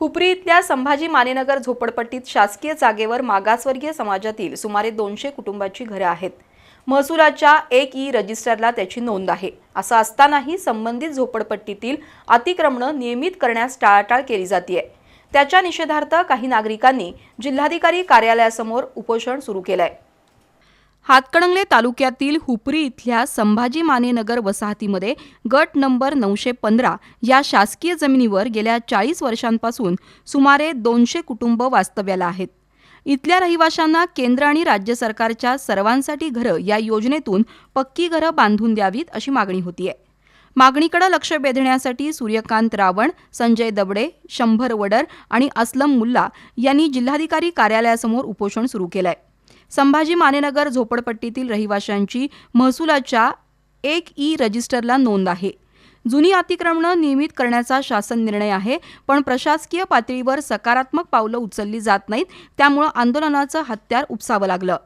हुपरी इथल्या संभाजी मानेनगर झोपडपट्टीत शासकीय जागेवर मागासवर्गीय समाजातील सुमारे दोनशे कुटुंबाची घरं आहेत. महसुलाच्या एक ई रजिस्टरला त्याची नोंद आहे. असं असतानाही संबंधित झोपडपट्टीतील अतिक्रमणं नियमित करण्यास टाळाटाळ केली जाते त्याच्या निषेधार्थ काही नागरिकांनी जिल्हाधिकारी कार्यालयासमोर उपोषण सुरू केलं आहे हातकणंगले तालुक्यातील हुपरी इथल्या संभाजी मानेनगर वसाहतीमध्ये गट नंबर नऊशे पंधरा या शासकीय जमिनीवर गेल्या चाळीस वर्षांपासून सुमारे दोनशे कुटुंब वास्तव्याला आहेत. इथल्या रहिवाशांना केंद्र आणि राज्य सरकारच्या सर्वांसाठी घरं या योजनेतून पक्की घरं बांधून द्यावीत अशी मागणी होतीये. मागणीकडे लक्ष वेधण्यासाठी सूर्यकांत रावण संजय दबडे शंभर वडर आणि असलम मुल्ला यांनी जिल्हाधिकारी कार्यालयासमोर उपोषण सुरू केलंय. संभाजी मानेनगर झोपडपट्टीतील रहिवाशांची महसुलाच्या एक ई रजिस्टरला नोंद आहे. जुनी अतिक्रमणं नियमित करण्याचा शासन निर्णय आहे पण प्रशासकीय पातळीवर सकारात्मक पावलं उचलली जात नाहीत त्यामुळं आंदोलनाचं हत्यार उपसावं लागलं.